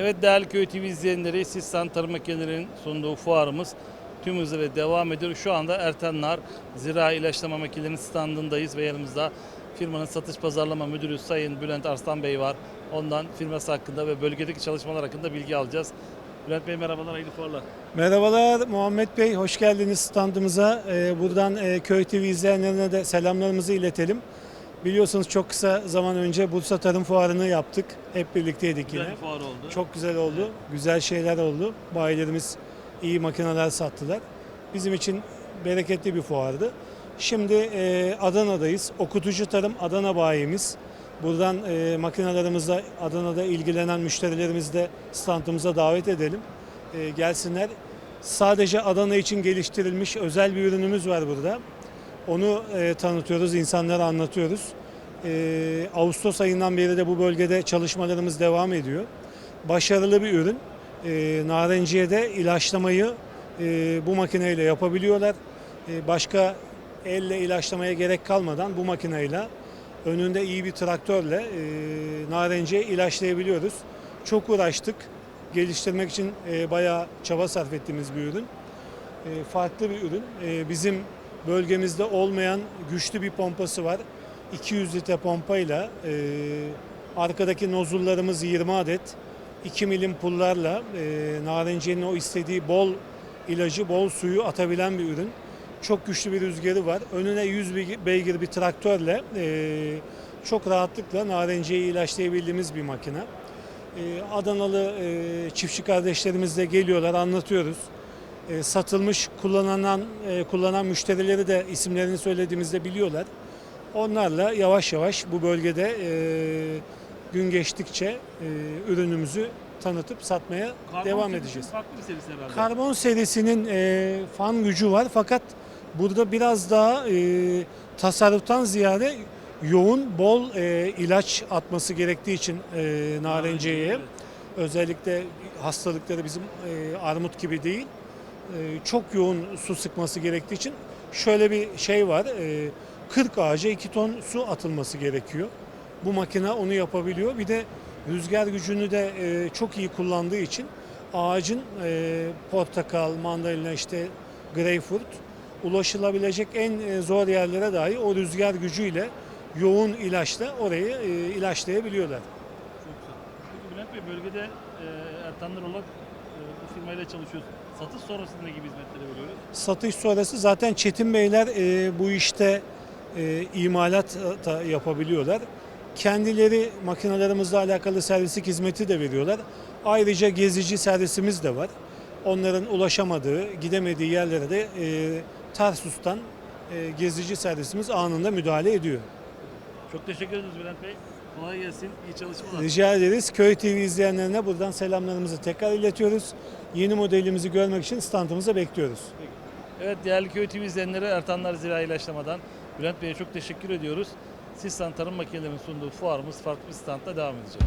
Evet değerli Köy TV izleyenleri, Sistan Tarım Makinelerinin sunduğu fuarımız tüm hızıyla devam ediyor. Şu anda Ertenlar Zira İlaçlama Makinelerinin standındayız ve yanımızda firmanın satış pazarlama müdürü Sayın Bülent Arslan Bey var. Ondan firması hakkında ve bölgedeki çalışmalar hakkında bilgi alacağız. Bülent Bey merhabalar, hayırlı fuarlar. Merhabalar Muhammed Bey, hoş geldiniz standımıza. Ee, buradan e, Köy TV izleyenlerine de selamlarımızı iletelim. Biliyorsunuz çok kısa zaman önce Bursa Tarım Fuarı'nı yaptık. Hep birlikteydik yine. Güzel fuar oldu. Çok güzel oldu, güzel şeyler oldu. Bayilerimiz iyi makineler sattılar. Bizim için bereketli bir fuardı. Şimdi e, Adana'dayız. Okutucu Tarım Adana bayimiz. Buradan e, makinelerimizle Adana'da ilgilenen müşterilerimizi de standımıza davet edelim. E, gelsinler. Sadece Adana için geliştirilmiş özel bir ürünümüz var burada. Onu e, tanıtıyoruz, insanlara anlatıyoruz. E, Ağustos ayından beri de bu bölgede çalışmalarımız devam ediyor. Başarılı bir ürün. E, narenciye de ilaçlamayı e, bu makineyle yapabiliyorlar. E, başka elle ilaçlamaya gerek kalmadan bu makineyle önünde iyi bir traktörle e, narenciye ilaçlayabiliyoruz. Çok uğraştık. Geliştirmek için e, bayağı çaba sarf ettiğimiz bir ürün. E, farklı bir ürün. E, bizim bölgemizde olmayan güçlü bir pompası var. 200 litre pompayla e, arkadaki nozullarımız 20 adet 2 milim pullarla e, narenciyenin o istediği bol ilacı, bol suyu atabilen bir ürün. Çok güçlü bir rüzgarı var. Önüne 100 beygir- bir traktörle e, çok rahatlıkla narenciyeyi ilaçlayabildiğimiz bir makine. E, Adanalı e, çiftçi kardeşlerimiz de geliyorlar, anlatıyoruz. E, satılmış, kullanan e, kullanan müşterileri de isimlerini söylediğimizde biliyorlar. Onlarla yavaş yavaş bu bölgede e, gün geçtikçe e, ürünümüzü tanıtıp satmaya Karbon devam serisi edeceğiz. Farklı bir serisi herhalde. Karbon serisinin e, fan gücü var fakat burada biraz daha e, tasarruftan ziyade yoğun bol e, ilaç atması gerektiği için e, Evet. özellikle hastalıkları bizim e, armut gibi değil çok yoğun su sıkması gerektiği için şöyle bir şey var e, 40 ağaca 2 ton su atılması gerekiyor. Bu makine onu yapabiliyor. Bir de rüzgar gücünü de e, çok iyi kullandığı için ağacın e, portakal, mandalina işte greyfurt ulaşılabilecek en e, zor yerlere dahi o rüzgar gücüyle yoğun ilaçla orayı e, ilaçlayabiliyorlar. Çok güzel. Peki Bülent Bey bölgede e, Ertanlar olarak e, firmayla çalışıyoruz. Satış sonrasında gibi hizmetleri veriyoruz? Satış sonrası zaten Çetin Beyler e, bu işte e, imalat da yapabiliyorlar. Kendileri makinalarımızla alakalı servislik hizmeti de veriyorlar. Ayrıca gezici servisimiz de var. Onların ulaşamadığı, gidemediği yerlere de e, Tarsus'tan e, gezici servisimiz anında müdahale ediyor. Çok teşekkür ederiz Bülent Bey. Kolay gelsin. İyi çalışmalar. Rica ederiz. Köy TV izleyenlerine buradan selamlarımızı tekrar iletiyoruz. Yeni modelimizi görmek için standımıza bekliyoruz. Evet değerli Köy TV izleyenleri Ertanlar Zira İlaçlamadan Bülent Bey'e çok teşekkür ediyoruz. Sistan Tarım Makinelerinin sunduğu fuarımız farklı bir standla devam edecek.